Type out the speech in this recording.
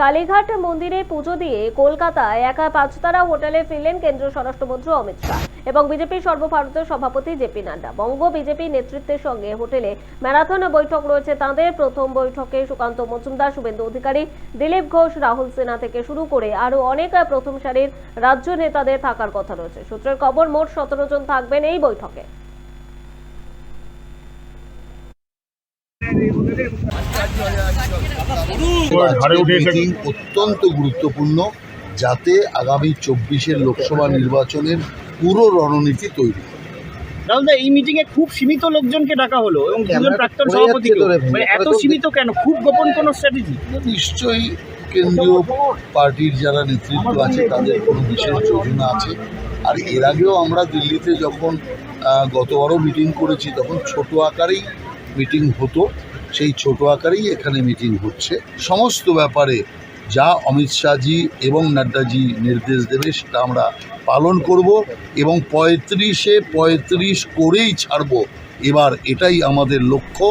কালীঘাট মন্দিরে পুজো দিয়ে কলকাতায় একা পাঁচতারা হোটেলে ফিরলেন কেন্দ্রীয় স্বরাষ্ট্রমন্ত্রী অমিত শাহ এবং বিজেপির সর্বভারতীয় সভাপতি জেপি নাড্ডা। বঙ্গ বিজেপি নেতৃত্বের সঙ্গে হোটেলে ম্যারাথন বৈঠক রয়েছে তাঁদের। প্রথম বৈঠকে সুকান্ত মজুমদার, শুভেন্দু অধিকারী, দিলীপ ঘোষ, রাহুল সিনহা থেকে শুরু করে আরও অনেক প্রথম সারির রাজ্য নেতাদের থাকার কথা রয়েছে। সূত্রের খবর, মোট সতেরো জন থাকবেন এই বৈঠকে। মিটিং অত্যন্ত গুরুত্বপূর্ণ যাতে আগামী চব্বিশের লোকসভা নির্বাচনের পুরো রণনীতি তৈরি। এই মিটিং এ খুব সীমিত লোকজনকে ডাকা হলো এবং দুজন প্রাক্তন সভাপতি মানে এত সীমিত কেন? খুব গোপন কোন স্ট্র্যাটেজি নিশ্চয়ই কেন্দ্রীয় পার্টির যারা নেতৃত্ব আছে তাদের কোনো বিশেষ যোজনা আছে। আর এর আগেও আমরা দিল্লিতে যখন গতবারও মিটিং করেছি তখন ছোট আকারেই মিটিং হতো, সেই ছোট আকারেই এখানে মিটিং হচ্ছে। সমস্ত ব্যাপারে যা অমিত শাহজি এবং নাড্ডাজি নির্দেশ দেবে সেটা আমরা পালন করব এবং পঁয়ত্রিশে পঁয়ত্রিশ করেই ছাড়ব। এবার এটাই আমাদের লক্ষ্য।